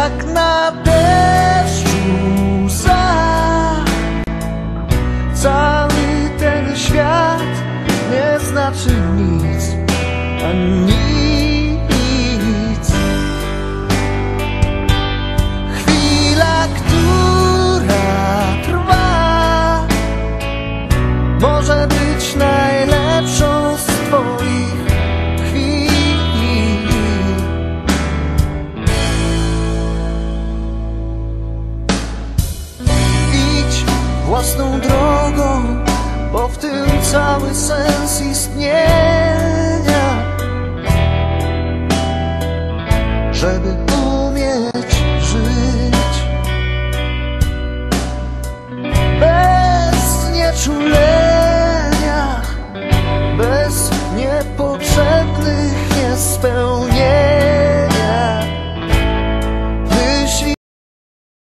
jak na deszczu za cały ten świat nie znaczy nic, a nic. Chwila, która trwa, może być najlepszą własną drogą, bo w tym cały sens istnienia. Żeby umieć żyć bez znieczulenia.